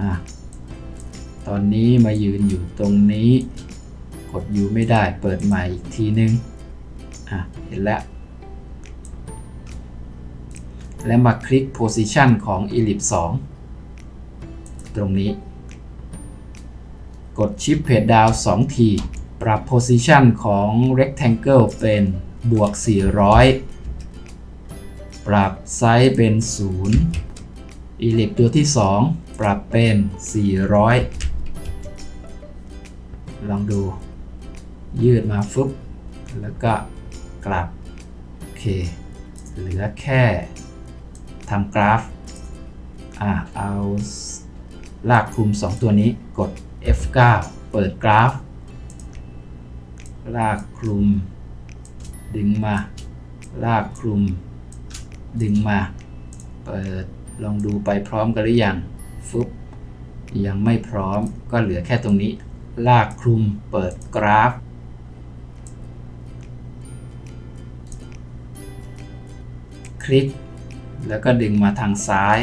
อะตอนนี้มายืนอยู่ตรงนี้ กดอยู่ไม่ได้เปิดใหม่อีกทีนึงอะเห็นแล้ว และมาคลิก position ของ ellipse 2 ตรงนี้ กด shift page down 2 ที ปรับ position ของ rectangle เป็นบวก 400 ปรับไซส์เป็น 0 ellipse ตัวที่ 2 ปรับเป็น 400 ลองดู ยืดมาฟึบแล้วก็กลับ โอเค เหลือแค่ทำกราฟ อะ เอาลากคลุม 2 ตัวนี้กด F9 เปิดกราฟ ลากคลุม ดึงมา ลากคลุม ดึงมา เปิดลองดูไปพร้อมกันหรือยัง ฟึบยังไม่พร้อมก็เหลือแค่ตรงนี้ ลากคลุมเปิดกราฟ คลิก แล้วก็ดึงมาทางซ้าย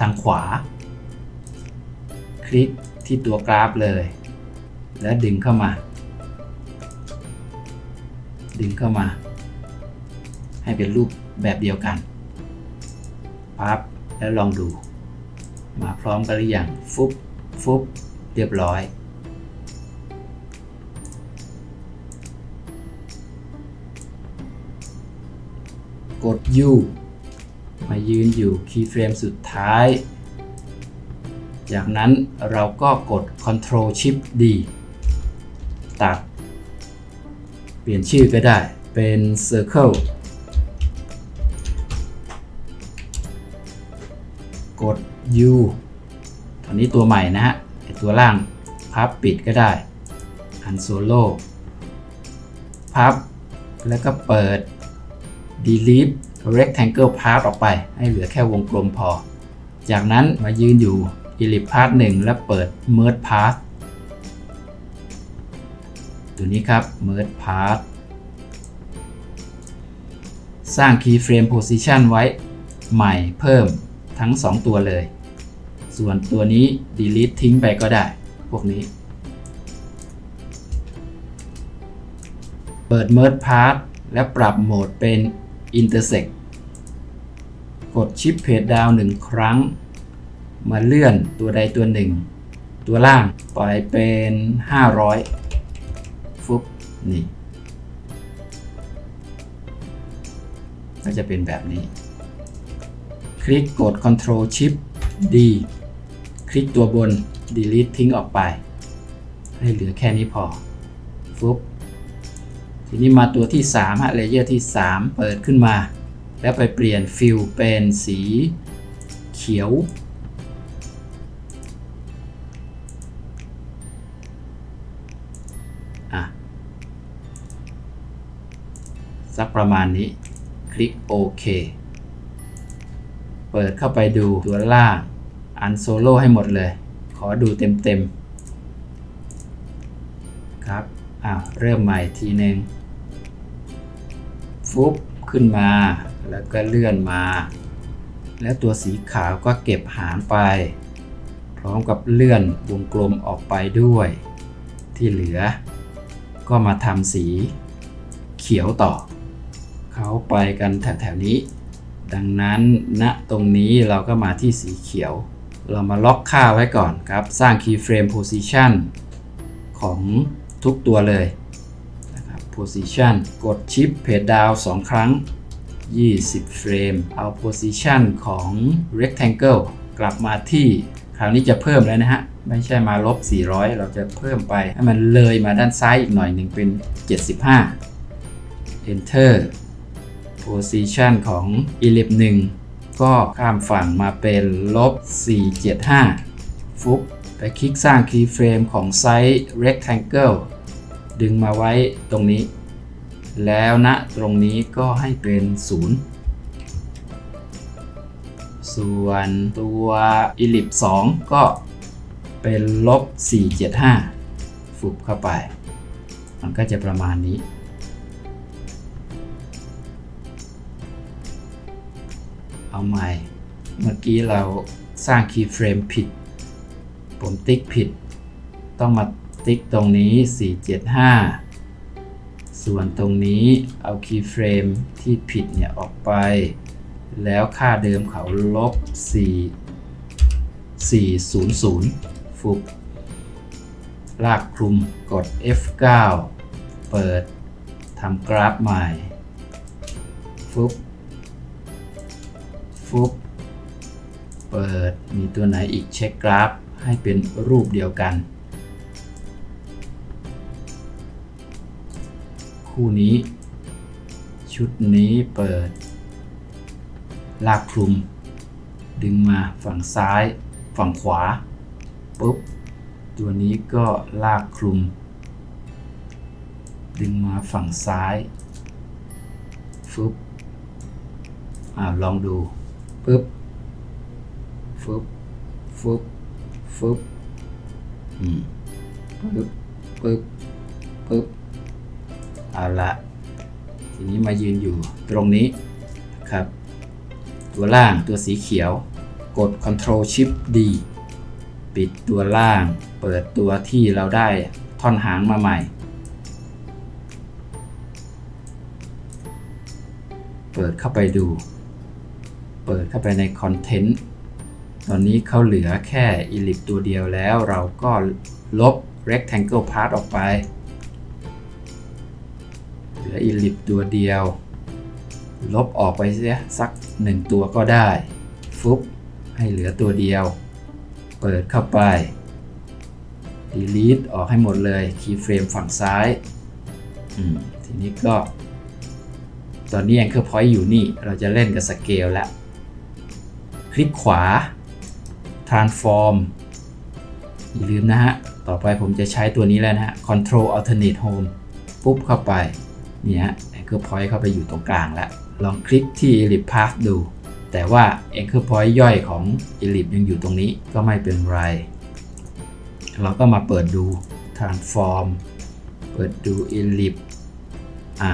ทางขวา คลิกที่ตัวกราฟเลย แล้วดึงเข้ามา ดึงเข้ามา ให้เป็นรูปแบบเดียวกัน พับ แล้วลองดู มาพร้อมกันหรือยังฟุบฟุบเรียบร้อย กด U มายืนอยู่คีย์เฟรมสุดท้าย จากนั้นเราก็กด Ctrl Shift D ตัด เปลี่ยนชื่อก็ได้เป็น Circle กด U ตอนนี้ตัวใหม่นะฮะไอตัวล่างพับปิดก็ได้ อันโซโล่พับ แล้วก็เปิด delete rectangle part ออกไป ให้เหลือแค่วงกลมพอ จากนั้นมายืนอยู่ ellipse part 1 แล้วเปิด merge path ตัวนี้ครับ merge path สร้าง keyframe position ไว้ใหม่เพิ่ม ทั้ง 2 ตัวเลย ส่วนตัวนี้ delete ทิ้งไปก็ได้ พวกนี้ เปิด merge path และปรับโหมดเป็น intersect กด shift page down หนึ่งครั้ง มาเลื่อนตัวใดตัวหนึ่ง ตัวล่างปล่อยเป็น 500 ฟุบนี่ก็จะเป็นแบบนี้ คลิกกด Ctrl Shift D คลิกตัวบน Delete ทิ้งออกไป ให้เหลือแค่นี้พอฟุบทีนี้มาตัวที่3ฮะเลเยอร์ที่ 3 เปิดขึ้นมา แล้วไปเปลี่ยนฟิลเป็นสีเขียวอะสักประมาณนี้ คลิกโอเค เปิดเข้าไปดูตัวล่างอันโซโล่ให้หมดเลย ขอดูเต็มๆ ครับ อ้าว เริ่มใหม่ทีหนึ่งฟุบขึ้นมา แล้วก็เลื่อนมา แล้วตัวสีขาวก็เก็บหางไป พร้อมกับเลื่อนวงกลมออกไปด้วย ที่เหลือ ก็มาทำสีเขียวต่อ เขาไปกันแถวๆนี้ ดังนั้นณตรงนี้เราก็มาที่สีเขียว เรามาล็อกค่าไว้ก่อนครับ สร้าง keyframe position ของทุกตัวเลย position กด shift page down 2 ครั้ง 20 เฟรม เอา position ของ rectangle กลับมาที่ คราวนี้จะเพิ่มแล้วนะฮะ ไม่ใช่มาลบ 400 เราจะเพิ่มไป ให้มันเลยมาด้านซ้ายอีกหน่อยหนึ่งเป็น 75 enter position ของ ellipse 1ก็ข้ามฝั่งมาเป็นลบ 475 ฟุบไปคลิกสร้าง keyframe ของไซส์ rectangle ดึงมาไว้ตรงนี้ แล้วณนะตรงนี้ก็ให้เป็น 0 ส่วนตัว ellipse 2ก็เป็นลบ 475 ฟุบเข้าไป มันก็จะประมาณนี้ เอาใหม่ เมื่อกี้เราสร้าง keyframe ผิด ผมติ๊กผิด ต้องมาติ๊กตรงนี้ 475 ส่วนตรงนี้เอาคีย์เฟรมที่ผิดเนี่ยออกไป แล้วค่าเดิมเขาลบ 4 400 ฟุบลากคลุมกด F9 เปิดทำกราฟใหม่ ฟุ๊บ ฟุบเปิดมีตัวไหนอีกเช็คกราฟให้เป็นรูปเดียวกัน คู่นี้ ชุดนี้เปิด ลากคลุม ดึงมาฝั่งซ้าย ฝั่งขวาปุ๊บตัวนี้ก็ลากคลุม ดึงมาฝั่งซ้ายฟึบอ่าลองดู ปึ๊บฟึบฟึบฟึบอืมปึ๊บปึ๊บปึ๊บเอาละทีนี้มายืนอยู่ตรงนี้นะครับ ตัวล่างตัวสีเขียว กด Ctrl Shift D ปิดตัวล่าง เปิดตัวที่เราได้ท่อนหางมาใหม่เปิดเข้าไปดู เปิดเข้าไปในคอนเทนต์ตอนนี้เขาเหลือแค่ Ellip ตัวเดียวแล้วเราก็ลบ Rectangle Part ออกไป เหลือ Ellip ตัวเดียว ลบออกไปเสียสักหนึ่งตัวก็ได้ ฟุบให้เหลือตัวเดียว เปิดเข้าไป delete ออกให้หมดเลย keyframe ฝั่งซ้ายทีนี้ก็ ตอนนี้ anchor point อยู่นี่ เราจะเล่นกับสเกลแล้ว คลิกขวา transform อย่าลืมนะฮะ ต่อไปผมจะใช้ตัวนี้แล้วนะฮะ control alternate home ปุ๊บเข้าไปเนี่ย anchor point เข้าไปอยู่ตรงกลางแล้ว ลองคลิกที่ ellipse path ดู แต่ว่า anchor point ย่อยของ ellipse ยังอยู่ตรงนี้ก็ไม่เป็นไร เราก็มาเปิดดู transform เปิดดู ellipse อะ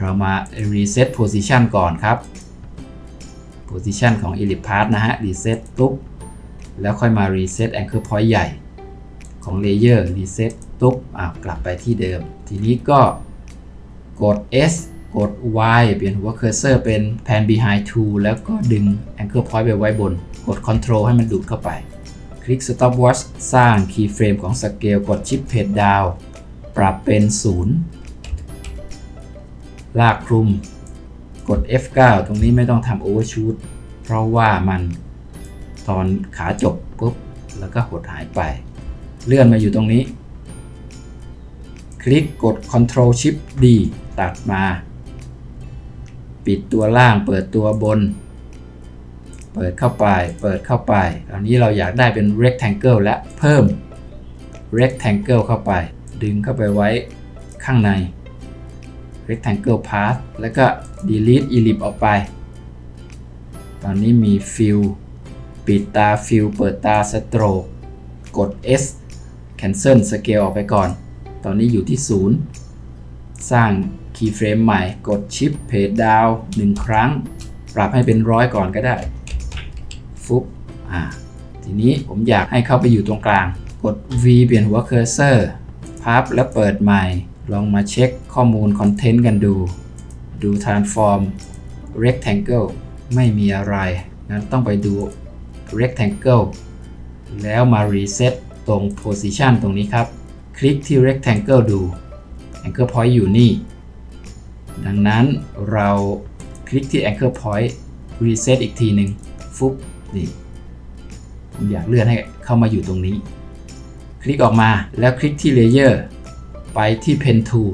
เรามา reset position ก่อนครับ position ของ ellipse path นะฮะ reset ปุ๊บ แล้วค่อยมา reset anchor point ใหญ่ของ layer reset ตุ๊บอ่ากลับไปที่เดิม ทีนี้ก็กด S กด Y เปลี่ยนหัว cursor เป็น pan behind to แล้วก็ดึง anchor point ไปไว้บน กด control ให้มันดูดเข้าไป คลิก stopwatch สร้าง keyframe ของ scale กด shift page down ปรับเป็น 0 ลากคลุม กด F9 ตรงนี้ไม่ต้องทำ overshoot เพราะว่ามันตอนขาจบปุ๊บ แล้วก็หดหายไป เลื่อนมาอยู่ตรงนี้ คลิกกด Ctrl Shift D ตัดมา ปิดตัวล่างเปิดตัวบน เปิดเข้าไป เปิดเข้าไปตอนนี้เราอยากได้เป็น rectangle และเพิ่ม rectangle เข้าไป ดึงเข้าไปไว้ข้างใน rectangle path แล้วก็ delete ellipse ออกไป ตอนนี้มี fill ปิดตา fill เปิดตา stroke กด S cancel scale ออกไปก่อน ตอนนี้อยู่ที่ 0 สร้าง keyframe ใหม่ กด shift page down 1 ครั้ง ปรับให้เป็นร้อยก่อนก็ได้ ฟุบอ่า ทีนี้ผมอยากให้เข้าไปอยู่ตรงกลาง กด V เปลี่ยนหัว cursor พับแล้วเปิดใหม่ ลองมาเช็คข้อมูลคอนเทนต์กันดู ดู transform rectangle ไม่มีอะไรงั้นต้องไปดู rectangle แล้วมา reset ตรง position ตรงนี้ครับ คลิกที่ rectangle ดู anchor point อยู่นี่ ดังนั้นเราคลิกที่ anchor point reset อีกทีหนึ่งฟุบนี่ผมอยากเลื่อนให้เข้ามาอยู่ตรงนี้ คลิกออกมาแล้วคลิกที่ layer ไปที่ pen tool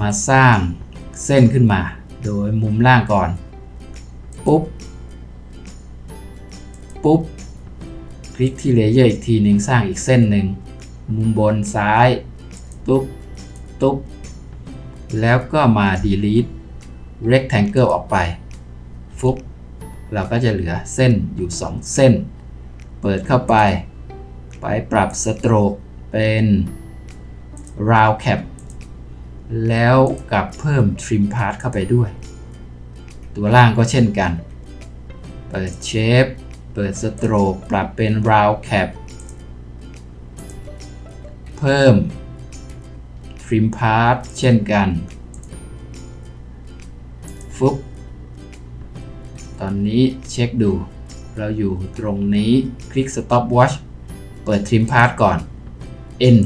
มาสร้าง เส้นขึ้นมา โดยมุมล่างก่อน ปุ๊บ ปุ๊บ คลิกที่เลเยอร์อีกทีหนึ่งสร้างอีกเส้นหนึ่ง มุมบนซ้าย ตุ๊บ ตุ๊บ แล้วก็มา delete rectangle ออกไปฟุบเราก็จะเหลือเส้นอยู่ 2 เส้น เปิดเข้าไป ไปปรับ stroke เป็น round cap แล้วกับเพิ่ม trim part เข้าไปด้วย ตัวล่างก็เช่นกัน เปิด shape เปิดสโตรกปรับเป็น round cap เพิ่ม trim part เช่นกันฟุบตอนนี้เช็คดู เราอยู่ตรงนี้คลิก stop watch เปิด trim part ก่อน n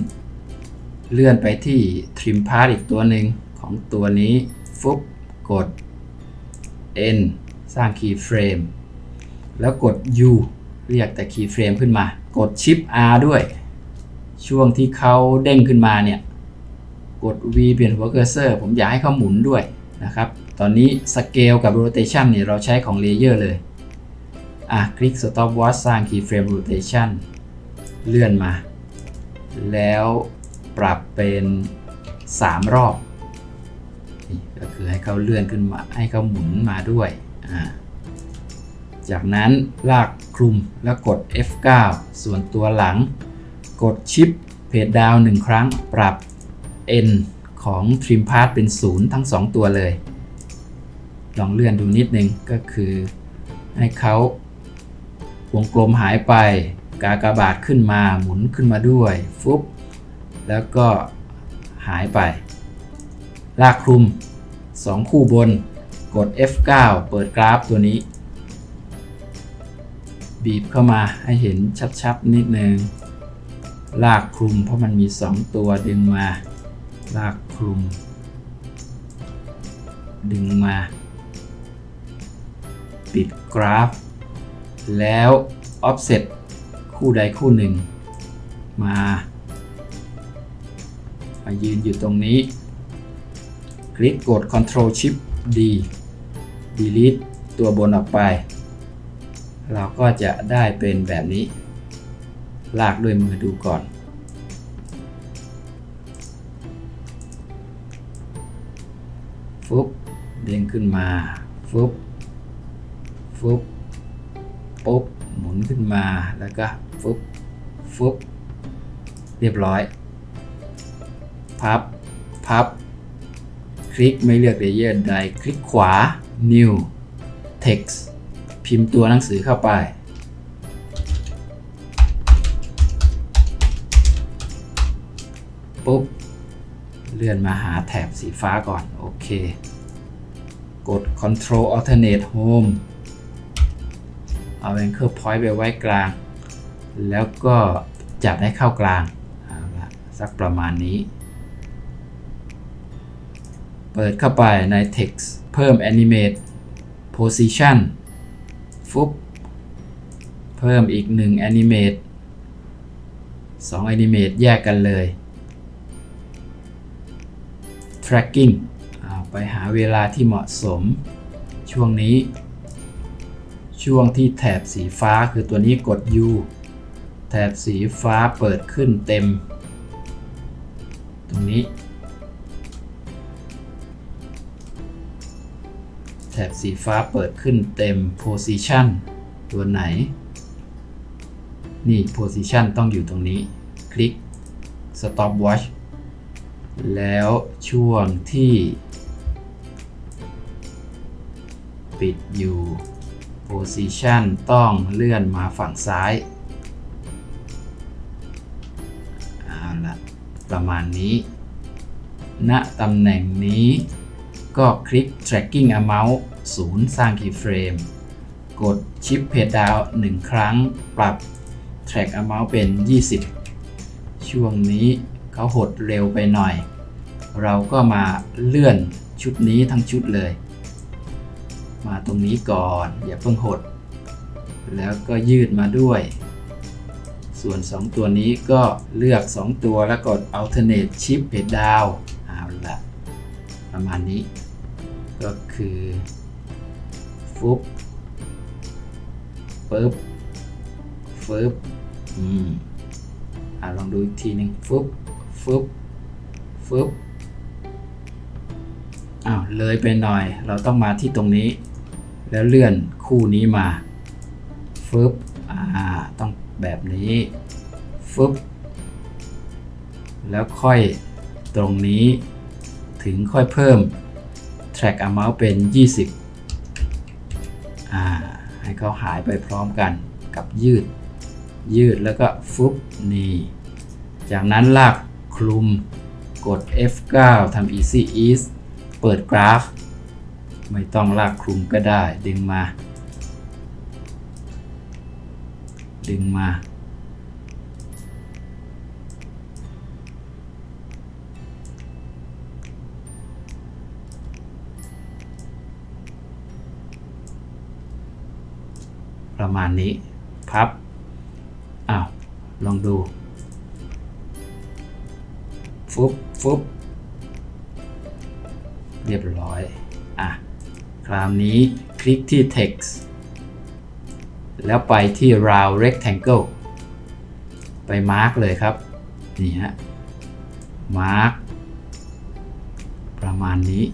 เลื่อนไปที่ trim part อีกตัวหนึ่งของตัวนี้ฟุบกด n สร้าง keyframe แล้วกด u เรียกแต่ keyframe ขึ้นมา กด shift r ด้วย ช่วงที่เขาเด้งขึ้นมาเนี่ย กด V เปลี่ยนหัวเคอร์เซอร์ ผมอยากให้เขาหมุนด้วยนะครับ ตอนนี้สเกลกับ rotation เนี่ยเราใช้ของ layer เลย อะ คลิก stop watch สร้าง keyframe rotation เลื่อนมา แล้ว ปรับเป็น 3 รอบนี่ก็คือให้เขาเลื่อนขึ้นมาให้เขาหมุนมาด้วย จากนั้นลากคลุมแล้วกด F9 ส่วนตัวหลัง กดชิปเพจดาวหนึ่งครั้ง ปรับ N ของ Trim Path เป็น 0 ทั้ง 2 ตัวเลย ลองเลื่อนดูนิดนึงก็คือให้เขาวงกลมหายไป กากบาทขึ้นมาหมุนขึ้นมาด้วย ฟุบ แล้วก็หายไป ลากคลุม 2 คู่บน กด F9 เปิดกราฟตัวนี้ บีบเข้ามาให้เห็นชัดๆ นิดนึง ลากคลุมเพราะมันมี 2 ตัวดึงมา ลากคลุม ดึงมา ปิดกราฟ แล้ว offset คู่ใดคู่หนึ่ง มา มายืนอยู่ตรงนี้ คลิกกด Ctrl Shift D delete ตัวบนออกไป เราก็จะได้เป็นแบบนี้ ลากด้วยมือดูก่อน ฟุบเด้งขึ้นมา ฟุบฟุบปุ๊บหมุนขึ้นมาแล้วก็ฟุบฟุบเรียบร้อย พับ พับ คลิกไม่เลือกเลเยอร์ใด คลิกขวา New Text พิมพ์ตัวหนังสือเข้าไป ปุ๊บ เลื่อนมาหาแถบสีฟ้าก่อน โอเค กด Control Alternate Home เอา Anchor Point ไปไว้กลาง แล้วก็จัดให้เข้ากลาง เอาละสักประมาณนี้ เปิดเข้าไปใน Text เพิ่ม Animate Position ฟุบเพิ่มอีก1 Animate 2 Animate แยกกันเลย tracking ไปหาเวลาที่เหมาะสม ช่วงนี้ ช่วงที่แถบสีฟ้าคือตัวนี้กด U แถบสีฟ้าเปิดขึ้นเต็ม ตรงนี้ บสีฟ้าเปิดขึ้นเต็ม position ตัวไหน นี่ position ต้องอยู่ตรงนี้ คลิก stop watch แล้วช่วงที่ ปิดอยู่ position ต้องเลื่อนมาฝั่งซ้ายเอาละประมาณนี้ณตำแหน่งนี้ก็คลิก tracking amount 0สร้าง keyframe กด shift page down 1ครั้งปรับ track amount เป็น 20 ช่วงนี้เขาหดเร็วไปหน่อย เราก็มาเลื่อนชุดนี้ทั้งชุดเลย มาตรงนี้ก่อน อย่าเพิ่งหด แล้วก็ยืดมาด้วย ส่วน 2 ตัวนี้ก็เลือก 2 ตัวแล้วกด alternate shift page down เอาละประมาณนี้ ก็คือ ฟุบปึ๊บฟึบอืมอ่าลองดูอีกทีหนึ่งฟึบฟึบฟึบอ้าวเลยไปหน่อย เราต้องมาที่ตรงนี้ แล้วเลื่อนคู่นี้มาฟึบอ่าต้องแบบนี้ฟึบแล้วค่อยตรงนี้ถึงค่อยเพิ่ม track amount เป็น 20 ให้เขาหายไปพร้อมกันกับยืด ยืดแล้วก็ฟุบนี่จากนั้นลากคลุมกด F9 ทำ Easy Ease เปิดกราฟ ไม่ต้องลากคลุมก็ได้ ดึงมา ดึงมา ประมาณนี้พับอ้าวลองดูฟุบฟุบเรียบร้อยอะคราวนี้คลิกที่ text แล้วไปที่ round rectangle ไป mark เลยครับ นี่ฮะ mark ประมาณนี้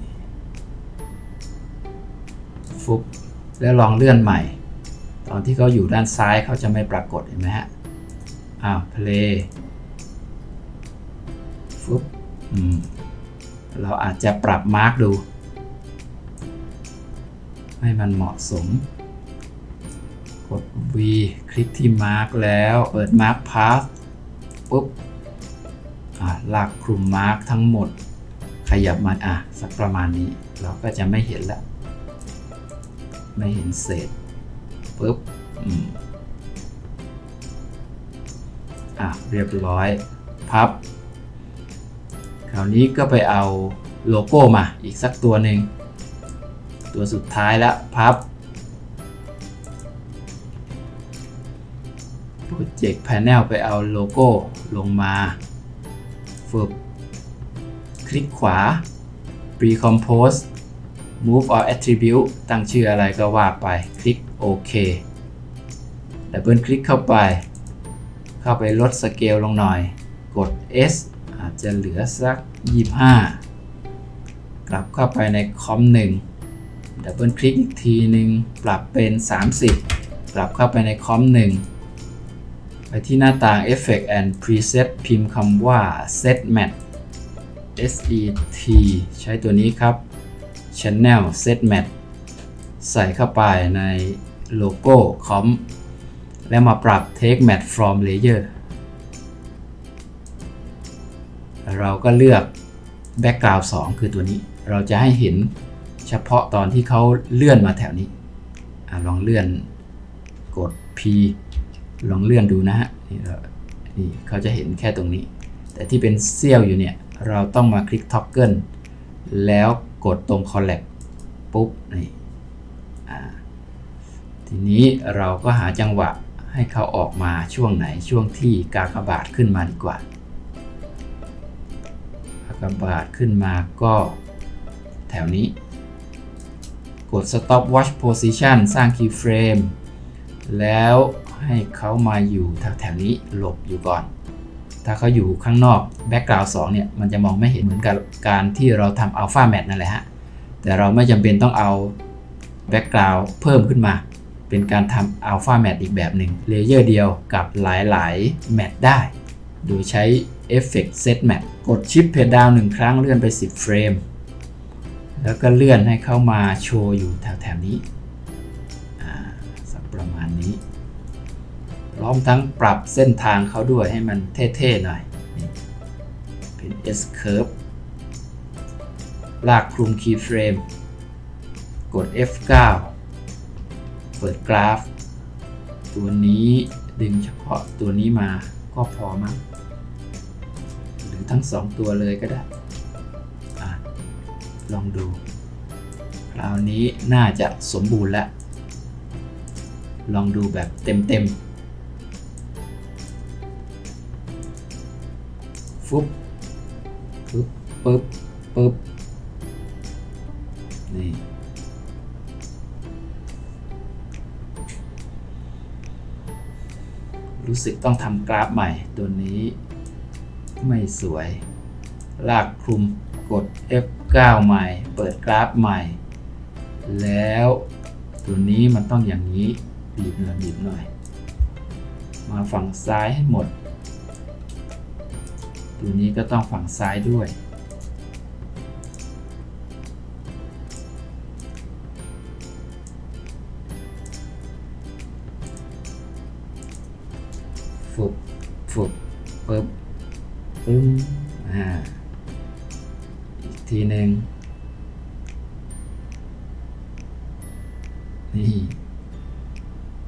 ฟุบแล้วลองเลื่อนใหม่ ตอนที่เขาอยู่ด้านซ้ายเขาจะไม่ปรากฏเห็นไหมฮะ อ้าว play ฟุบอืมเราอาจจะปรับมาร์กดู ให้มันเหมาะสม กด V คลิกที่มาร์กแล้ว เปิดมาร์กพา t ปุ๊บอ่าลากคลุมมาร์กทั้งหมด ขยับมันอะ สักประมาณนี้ เราก็จะไม่เห็นแล้วไม่เห็นเศษ ปุ๊บอืมอะเรียบร้อยพับ คราวนี้ก็ไปเอาโลโก้มาอีกสักตัวหนึ่ง ตัวสุดท้ายแล้วพับ Project Panel ไปเอาโลโก้ลงมาฝึกคลิกขวา Recompose Move or Attribute ตั้งชื่ออะไรก็ว่าไป คลิก โอเคดับเบิลคลิกเข้าไป เข้าไปลดสเกลลงหน่อย กด S อาจจะเหลือสัก 25 กลับเข้าไปในคอม1ดับเบิลคลิกอีกทีหนึ่งปรับเป็น 30 กลับเข้าไปในคอม1ไปที่หน้าต่าง Effect and Preset พิมพ์คำว่า Set Mat S E T ใช้ตัวนี้ครับ Channel Set Mat ใส่เข้าไปใน โลโก้คอมแล้วมาปรับ Take Mat from Layer เราก็เลือก Background 2 คือตัวนี้ เราจะให้เห็นเฉพาะตอนที่เขาเลื่อนมาแถวนี้อลองเลื่อนกด P ลองเลื่อนดูนะฮะนี่เรานี่เขาจะเห็นแค่ตรงนี้ แต่ที่เป็นเสี้ยวอยู่เนี่ย เราต้องมาคลิก Toggle แล้วกดตรง Collapse ปุ๊บนี่ ทีนี้เราก็หาจังหวะให้เขาออกมาช่วงไหนช่วงที่กากบาทขึ้นมาดีกว่ากากบาทขึ้นมาก็แถวนี้ กด stop watch position สร้าง keyframe แล้วให้เขามาอยู่แถวๆนี้หลบอยู่ก่อน ถ้าเขาอยู่ข้างนอก background 2เนี่ย มันจะมองไม่เห็นเหมือนกับการที่เราทำ alpha matte นั่นแหละฮะ แต่เราไม่จำเป็นต้องเอา background เพิ่มขึ้นมา เป็นการทำ alpha matte อีกแบบหนึ่งเลเยอร์เดียวกับหลายๆ matte ได้ โดยใช้ effect set matte กด shift p a down หนึ่งครั้งเลื่อนไป 10 เฟรม แล้วก็เลื่อนให้เข้ามาโชว์อยู่แถวๆนี้สักประมาณนี้ พร้อมทั้งปรับเส้นทางเขาด้วยให้มันเท่ๆหน่อย เป็น S curve ลากคลุม keyframe กด F9 เปิดกราฟ ตัวนี้ดึงเฉพาะตัวนี้มาก็พอมั้งหรือทั้งสองตัวเลยก็ได้อลองดู คราวนี้น่าจะสมบูรณ์แล้ว ลองดูแบบเต็มๆฟุบปึ๊บปึ๊บปึ๊บนี่ รู้สึกต้องทำกราฟใหม่ตัวนี้ ไม่สวย ลากคลุมกด F9 ใหม่ เปิดกราฟใหม่ แล้วตัวนี้มันต้องอย่างนี้บีบหน่อยบีบหน่อย มาฝั่งซ้ายให้หมด ตัวนี้ก็ต้องฝั่งซ้ายด้วย ปึ้มอ่าอีกทีหนึ่งนี่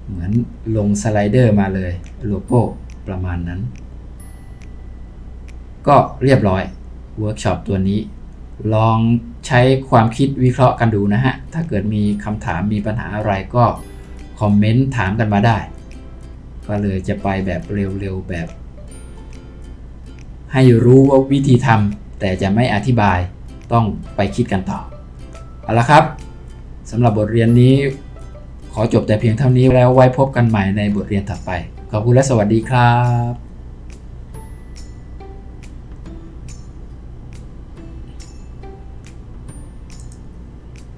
เหมือนลงสไลเดอร์มาเลยโลโก้ประมาณนั้น ก็เรียบร้อยเวิร์กช็อปตัวนี้ ลองใช้ความคิดวิเคราะห์กันดูนะฮะ ถ้าเกิดมีคำถามมีปัญหาอะไรก็คอมเมนต์ถามกันมาได้ ก็เลยจะไปแบบเร็วๆแบบ ให้รู้ว่าวิธีทำแต่จะไม่อธิบายต้องไปคิดกันต่อ เอาละครับสำหรับบทเรียนนี้ ขอจบแต่เพียงเท่านี้แล้วไว้พบกันใหม่ในบทเรียนถัดไป ขอบคุณและสวัสดีครับ